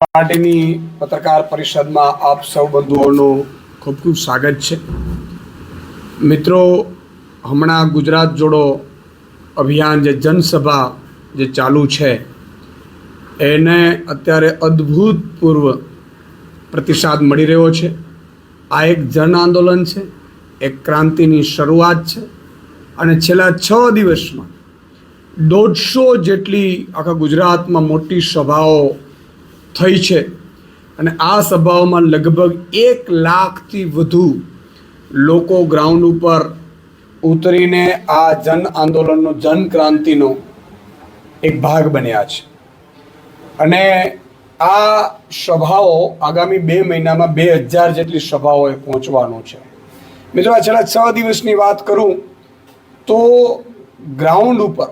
પાર્ટીની પત્રકાર પરિષદમાં આપ સૌ બંધુઓનું ખૂબ ખૂબ સ્વાગત છે. મિત્રો, હમણાં ગુજરાત જોડો અભિયાન જે જનસભા જે ચાલુ છે, એને અત્યારે અદ્ભુતપૂર્વ પ્રતિસાદ મળી રહ્યો છે. આ એક જન આંદોલન છે, એક ક્રાંતિની શરૂઆત છે અને છેલ્લા છ દિવસમાં દોઢસો જેટલી આખા ગુજરાતમાં મોટી સભાઓ થઈ છે. અને આ સભાઓમાં લગભગ એક લાખથી વધુ લોકો ગ્રાઉન્ડ ઉપર ઉતરીને આ જન આંદોલનનો જનક્રાંતિનો એક ભાગ બન્યા છે. અને આ સભાઓ આગામી બે મહિનામાં બે હજાર જેટલી સભાઓએ પહોંચવાનું છે. મિત્રો, આ છેલ્લા છ દિવસની વાત કરું તો ગ્રાઉન્ડ ઉપર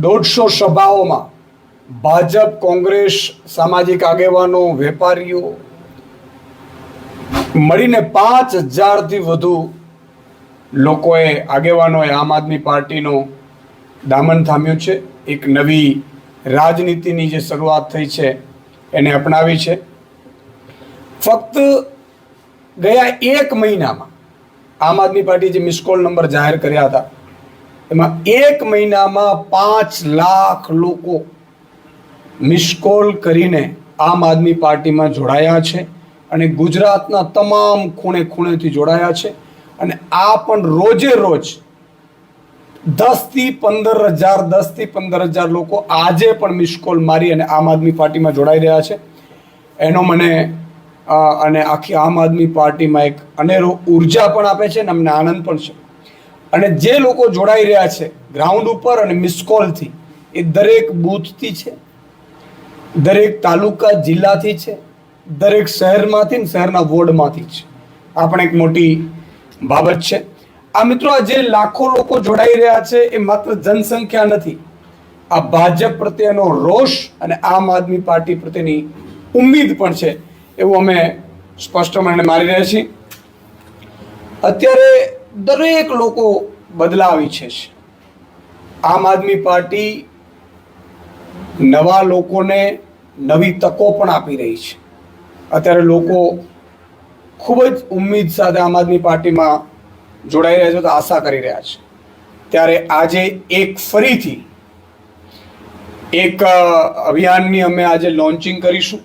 દોઢસો સભાઓમાં ભાજપ કોંગ્રેસ સામાજિક આગેવાનો, વેપારીઓ મળીને પાંચ હજારથી વધુ લોકોએ આગેવાનોએ આમ આદમી પાર્ટીનો દામન થામ્યું છે. એક નવી રાજનીતિની જે શરૂઆત થઈ છે એને અપનાવી છે. ફક્ત ગયા એક મહિનામાં આમ આદમી પાર્ટી જે મિસકોલ નંબર જાહેર કર્યા હતા, એમાં એક મહિનામાં પાંચ લાખ લોકો મિસ કોલ કરીને આમ આદમી પાર્ટીમાં જોડાયા છે અને ગુજરાતના તમામ ખૂણે ખૂણેથી જોડાયા છે. અને આ પણ રોજે રોજ દસથી પંદર હજાર, દસથી પંદર હજાર લોકો આજે પણ મિસ કોલ મારી અને આમ આદમી પાર્ટીમાં જોડાઈ રહ્યા છે. એનો મને અને આખી આમ આદમી પાર્ટીમાં એક અનેરો ઊર્જા પણ આપે છે અને અમને આનંદ પણ છે. અને જે લોકો જોડાઈ રહ્યા છે, ગ્રાઉન્ડ ઉપર અને મિસ કોલથી, એ દરેક બૂથથી છે. દરેક તાલુકા જિલ્લાથી છે, દરેક શહેરમાંથી ને શહેરના વોર્ડમાંથી છે. આ પણ એક મોટી બાબત છે. આ મિત્રો, આ જે લાખો લોકો જોડાઈ રહ્યા છે, એ માત્ર જનસંખ્યા નથી. આ ભાજપ પ્રત્યેનો રોષ અને આમ આદમી પાર્ટી પ્રત્યેની ઉમ્મીદ પણ છે, એવું અમે સ્પષ્ટપણે મારી રહ્યા છીએ. અત્યારે દરેક લોકો બદલાવ ઈચ્છે છે. આમ આદમી પાર્ટી નવા લોકોને નવી તકો પણ આપી રહી છે. અત્યારે લોકો ખૂબ જ ઉમ્મીદ સાથે આમ આદમી પાર્ટીમાં જોડાઈ રહ્યા છે તો આશા કરી રહ્યા છે. ત્યારે આજે એક ફરીથી એક અભિયાનની અમે આજે લોન્ચિંગ કરીશું.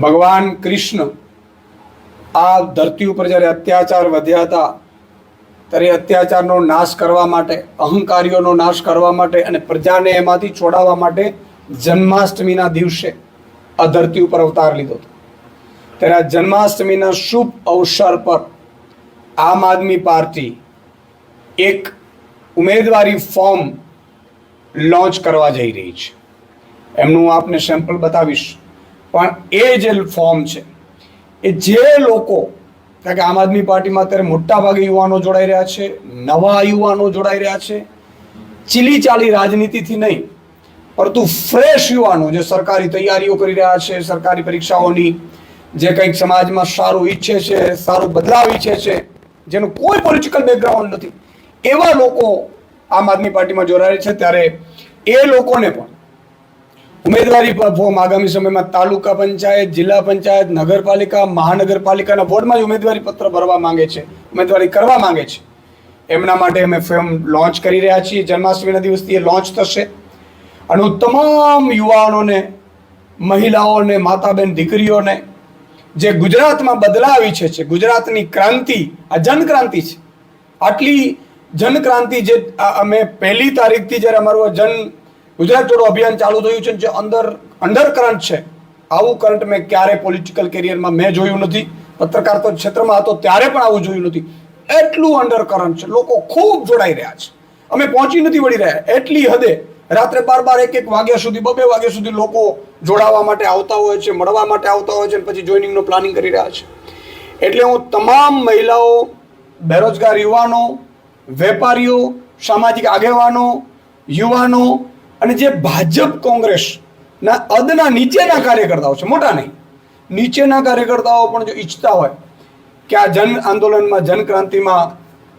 ભગવાન કૃષ્ણ આ ધરતી ઉપર જ્યારે અત્યાચાર વધ્યા હતા ત્યારે અત્યાચારનો નાશ કરવા માટે, અહંકારીઓનો નાશ કરવા માટે અને પ્રજાને એમાંથી છોડાવવા માટે જન્માષ્ટમીના દિવસે આ ધરતી ઉપર અવતાર લીધો હતો. ત્યારે આ જન્માષ્ટમીના શુભ અવસર પર આમ આદમી પાર્ટી એક ઉમેદવારી ફોર્મ લોન્ચ કરવા જઈ રહી છે. એમનું આપને સેમ્પલ બતાવીશ. પણ એ જે ફોર્મ છે, એ જે લોકો કારણ કે આમ આદમી પાર્ટીમાં અત્યારે મોટા ભાગે યુવાનો જોડાઈ રહ્યા છે, નવા યુવાનો જોડાઈ રહ્યા છે. ચીલી ચાલી રાજનીતિથી નહીં, પરંતુ ફ્રેશ યુવાનો જે સરકારી તૈયારીઓ કરી રહ્યા છે, સરકારી પરીક્ષાઓની, જે કંઈક સમાજમાં સારું ઈચ્છે છે, સારું બદલાવ ઈચ્છે છે, જેનું કોઈ પોલિટિકલ બેકગ્રાઉન્ડ નથી, એવા લોકો આમ આદમી પાર્ટીમાં જોડાય છે. ત્યારે એ લોકોને પણ ઉમેદવારી ફોર્મ આગામી સમયમાં તાલુકા પંચાયત, જિલ્લા પંચાયત, નગરપાલિકા, મહાનગરપાલિકાના વોર્ડમાં જ ઉમેદવારી પત્ર ભરવા માંગે છે. ઉમેદવારી કરવા માંગે છે. એમના માટે અમે ફોર્મ લોન્ચ કરી રહ્યા છીએ. જન્માષ્ટમીના દિવસથી એ લોન્ચ થશે. અને હું તમામ યુવાનોને, મહિલાઓને, માતાબેન દીકરીઓને જે ગુજરાતમાં બદલાવ ઈચ્છે છે, ગુજરાતની ક્રાંતિ, આ જનક્રાંતિ છે. આટલી જનક્રાંતિ જે અમે પહેલી તારીખથી જ્યારે અમારું જન ગુજરાત જોડો અભિયાન ચાલુ થયું છે જે અંદર અંડર કરંટ છે, આવું કરંટ મેં ક્યારે પોલિટિકલ કેરિયરમાં મેં જોયું નથી. પત્રકાર તો ક્ષેત્રમાં હતો, ત્યારે પણ આવું જોયું નથી. એટલું અંડર કરંટ છે, લોકો ખૂબ જોડાઈ રહ્યા છે. અમે પહોંચી નથી વળી રહ્યા. એટલી હદે રાત્રે બાર બાર એક એક વાગ્યા સુધી, બબે વાગ્યા સુધી લોકો જોડાવા માટે આવતા હોય છે, મળવા માટે આવતા હોય છે અને પછી જોઈનિંગનું પ્લાનિંગ કરી રહ્યા છે. એટલે હું તમામ મહિલાઓ, બેરોજગાર યુવાનો, વેપારીઓ, સામાજિક આગેવાનો, યુવાનો અને જે ભાજપ કોંગ્રેસના અદના નીચેના કાર્યકર્તાઓ છે, મોટા નહીં, નીચેના કાર્યકર્તાઓ પણ જો ઈચ્છતા હોય કે આ જન આંદોલનમાં, જન ક્રાંતિમાં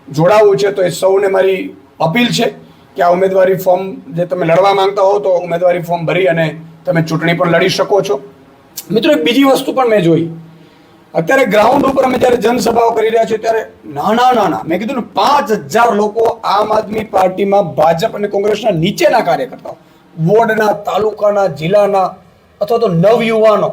જોડાવવું છે, તો એ સૌને મારી અપીલ છે કે આ ઉમેદવારી ફોર્મ જે તમે લડવા માંગતા હો, તો ઉમેદવારી ફોર્મ ભરી અને તમે ચૂંટણી પણ લડી શકો છો. મિત્રો, એક બીજી વસ્તુ પણ મેં જોઈ. અત્યારે ગ્રાઉન્ડ ઉપર અમે જ્યારે જનસભાઓ કરી રહ્યા છીએ, ત્યારે નાના નાના, મેં કીધું ને, પાંચ હજાર લોકો આમ આદમી પાર્ટીમાં ભાજપ અને કોંગ્રેસના નીચેના કાર્યકર્તાઓ, વોર્ડના, તાલુકાના, જિલ્લાના અથવા તો નવયુવાનો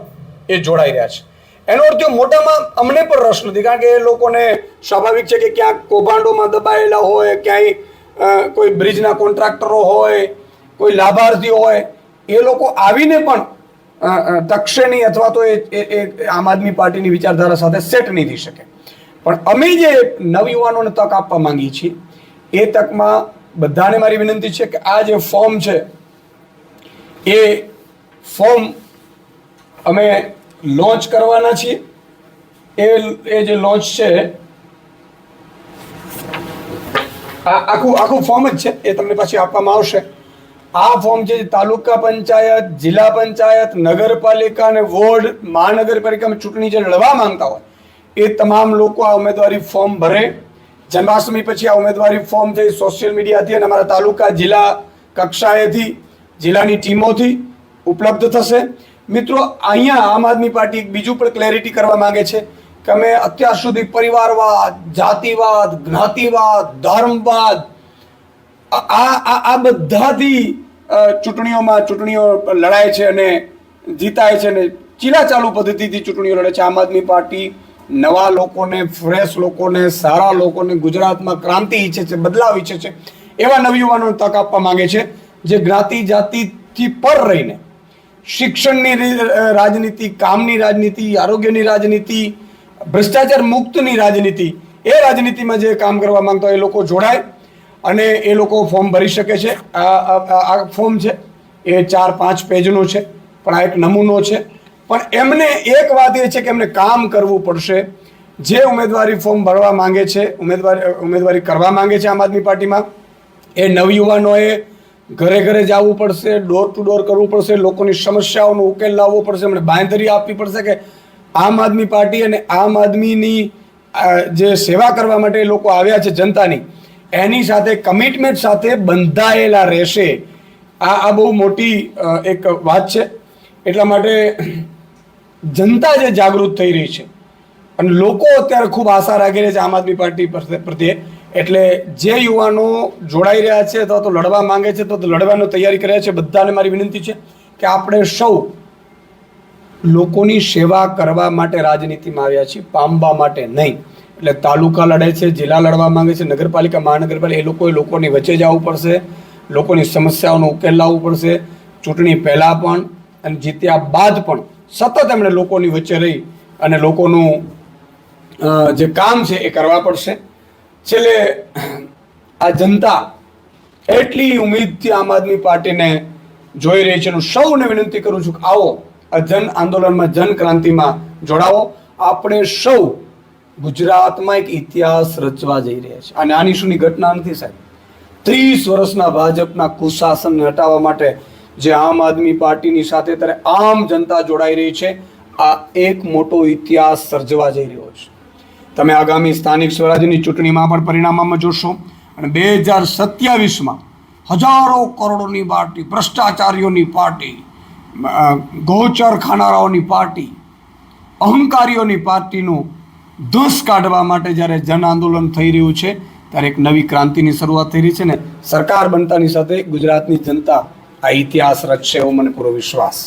એ જોડાઈ રહ્યા છે. એનો અર્થ મોટામાં અમને પણ રસ નથી, કારણ કે એ લોકોને સ્વાભાવિક છે કે ક્યાંક કૌભાંડોમાં દબાયેલા હોય, ક્યાંય કોઈ બ્રિજના કોન્ટ્રાક્ટરો હોય, કોઈ લાભાર્થીઓ હોય, એ લોકો આવીને પણ ટકશે નહીં અથવા તો એ આમ આદમી પાર્ટીની વિચારધારા સાથે સેટ નહીં થઈ શકે. પણ અમે જે નવયુવાનોને તક આપવા માંગીએ છીએ, એ તકમાં બધાને મારી વિનંતી છે કે આ જે ફોર્મ છે, એ ફોર્મ અમે લોન્ચ કરવાના છીએ. એ એ જે લોન્ચ છે આખું આખું ફોર્મ જ છે, એ તમને પછી આપવામાં આવશે. આ ફોર્મ છે તાલુકા પંચાયત, જિલ્લા પંચાયત, નગરપાલિકા અને વોર્ડ મહાનગરપાલિકામાં ચૂંટણી જે લડવા માંગતા હોય, એ તમામ લોકો આ ઉમેદવારી ફોર્મ ભરે. જન્માષ્ટમી પછી આ ઉમેદવારી ફોર્મ થઈ સોશિયલ મીડિયાથી અને અમારા તાલુકા, જિલ્લા કક્ષાએથી, જિલ્લાની ટીમોથી ઉપલબ્ધ થશે. મિત્રો, અહીંયા આમ આદમી પાર્ટી બીજું પણ ક્લેરિટી કરવા માંગે છે કે અમે અત્યાર સુધી પરિવારવાદ, જાતિવાદ, જ્ઞાતિવાદ, ધર્મવાદ આ આ બધાથી ચૂંટણીઓમાં ચૂંટણીઓ લડાય છે અને જીતાય છે અને ચીલા ચાલુ પદ્ધતિથી ચૂંટણીઓ લડે છે. આમ આદમી પાર્ટી નવા લોકોને, ફ્રેશ લોકોને, સારા લોકોને ગુજરાતમાં ક્રાંતિ ઈચ્છે છે, બદલાવ ઈચ્છે છે, એવા નવયુવાનોને તક આપવા માંગે છે, જે જ્ઞાતિ જાતિથી પર રહીને શિક્ષણની રાજનીતિ, કામની રાજનીતિ, આરોગ્યની રાજનીતિ, ભ્રષ્ટાચાર મુક્તની રાજનીતિ, એ રાજનીતિમાં જે કામ કરવા માંગતા હોય એ લોકો જોડાય. અને એ લોકો ફોર્મ ભરી શકે છે. આ ફોર્મ છે. એ ચાર, પાંચ પેજનું છે. પણ આ એક નમૂનો છે. પણ એમને એક વાત એ છે કે એમને કામ કરવું પડશે. જે ઉમેદવારી ફોર્મ ભરવા માંગે છે, ઉમેદવારી ઉમેદવારી કરવા માંગે છે આમ આદમી પાર્ટીમાં, એ નવયુવાનોએ ઘરે ઘરે જવું પડશે, ડોર ટુ ડોર કરવું પડશે, લોકોની સમસ્યાઓનો ઉકેલ લાવવો પડશે એમણે બાંયધરી આપવી પડશે કે આમ આદમી પાર્ટી અને આમ આદમીની જે સેવા કરવા માટે લોકો આવ્યા છે જનતાની એની સાથે કમિટમેન્ટ સાથે બંધાયેલા રહેશે. આ આ બહુ મોટી એક વાત છે. એટલા માટે જનતા જે જાગૃત થઈ રહી છે અને લોકો અત્યારે ખૂબ આશા રાખી રહ્યા છે આમ આદમી પાર્ટી પ્રત્યે- એટલે જે યુવાનો જોડાઈ રહ્યા છે અથવા તો લડવા માંગે છે તો લડવાની તૈયારી કર્યા છે, બધાને મારી વિનંતી છે કે આપણે સૌ લોકોની સેવા કરવા માટે રાજનીતિમાં આવ્યા છીએ, પામવા માટે નહીં. એટલે તાલુકા લડે છે, જિલ્લા લડવા માંગે છે, નગરપાલિકા, મહાનગરપાલિકા, એ લોકોએ લોકોની વચ્ચે જવું પડશે, લોકોની સમસ્યાઓનો ઉકેલ લાવવો પડશે. ચૂંટણી પહેલાં પણ અને જીત્યા બાદ પણ સતત એમણે લોકોની વચ્ચે રહી અને લોકોનું જે કામ છે એ કરવા પડશે. છેલ્લે, આ જનતા એટલી ઉમેદથી આમ આદમી પાર્ટીને જોઈ રહી છે હું સૌને વિનંતી કરું છું કે આવો આ જન આંદોલનમાં, જન ક્રાંતિમાં જોડાવો. આપણે સૌ ગુજરાતમાં એક ઇતિહાસ રચવા જઈ રહ્યા છે. અને આની શુંની ઘટના નથી સાહેબ. ત્રીસ વર્ષના ભાજપના કુશાસનને હટાવવા માટે જે આમ આદમી પાર્ટીની સાથે ત્યારે આમ જનતા જોડાઈ રહી છે, આ એક મોટો ઇતિહાસ સર્જવા જઈ રહ્યો છે. તમે આગામી સ્થાનિક સ્વરાજ્યની ચૂંટણીમાં પણ પરિણામમાં જોશો અને બે હજાર સત્યાવીસમાં હજારો કરોડોની પાર્ટી, ભ્રષ્ટાચારીઓની પાર્ટી ગૌચર ખાનારાઓની પાર્ટી, અહંકારીઓની પાર્ટીનું ધસ કાઢવા માટે જ્યારે જન આંદોલન થઈ રહ્યું છે, ત્યારે એક નવી ક્રાંતિની શરૂઆત થઈ રહી છે ને સરકાર બનતાની સાથે ગુજરાતની જનતા આ ઇતિહાસ રચશે એવો મને પૂરો વિશ્વાસ.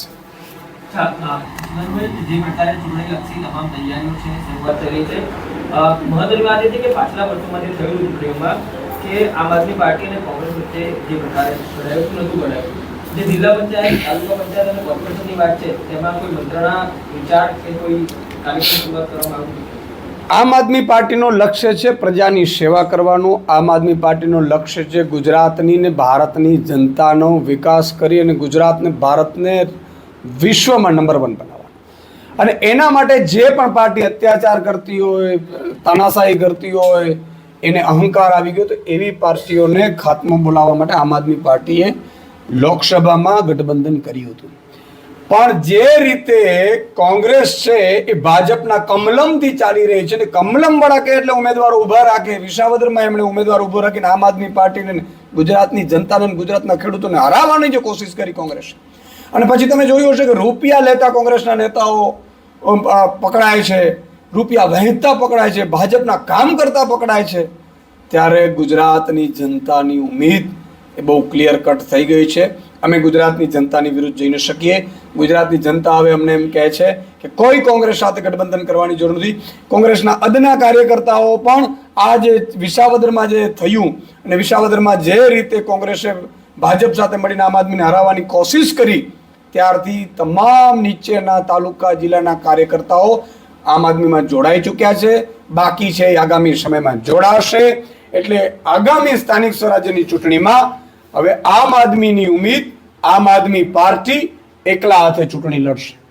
આમ આદમી પાર્ટીનો લક્ષ્ય છે પ્રજાની સેવા કરવાનું. આમ આદમી પાર્ટીનો લક્ષ્ય છે ગુજરાતની ને ભારતની જનતાનો વિકાસ કરી અને ગુજરાતને ભારતને વિશ્વમાં નંબર વન બનાવવાનું અને એના માટે જે પણ પાર્ટી અત્યાચાર કરતી હોય, તાનાશાહી કરતી હોય, એને અહંકાર આવી ગયો, તો એવી પાર્ટીઓને ખાત્મો બોલાવવા માટે આમ આદમી પાર્ટીએ લોકસભામાં ગઠબંધન કર્યું હતું. પણ જે રીતે કોંગ્રેસ છે એ ભાજપના કમલમથી ચાલી રહી છે ને કમલમ વાળા કે એટલે ઉમેદવારો ઊભા રાખે. વિસાવદરમાં એમણે ઉમેદવાર ઊભો રાખીને આમ આદમી પાર્ટીને ગુજરાતની જનતાને અને ગુજરાતના ખેડૂતોને હરાવવાની જે કોશિશ કરી કોંગ્રેસ. અને પછી તમે જોયું હશે કે રૂપિયા લેતા કોંગ્રેસના નેતાઓ પકડાય છે. રૂપિયા વહેતા પકડાય છે. ભાજપના કામ કરતા પકડાય છે. ત્યારે ગુજરાતની જનતાની ઉમેદ એ બહુ ક્લિયર કટ થઈ ગઈ છે. અમે ગુજરાતની જનતાની વિરુદ્ધ જઈને શકીએ. ગુજરાતની જનતા હવે અમને એમ કહે છે કે કોઈ કોંગ્રેસ સાથે ગઠબંધન કરવાની જરૂર નથી. કોંગ્રેસના અદના કાર્યકર્તાઓ પણ આ જે વિસાવદરમાં જે થયું અને વિસાવદરમાં જે રીતે કોંગ્રેસે ભાજપ સાથે મળીને આમ આદમીને હરાવવાની કોશિશ કરી, ત્યારથી તમામ નીચેના તાલુકા જિલ્લાના કાર્યકર્તાઓ આમ આદમીમાં જોડાઈ ચૂક્યા છે. બાકી છે આગામી સમયમાં જોડાશે. એટલે આગામી સ્થાનિક સ્વરાજ્યની ચૂંટણીમાં હવે આમ આદમીની ઉમીદ, આમ આદમી પાર્ટી એકલા હાથે ચૂંટણી લડશે.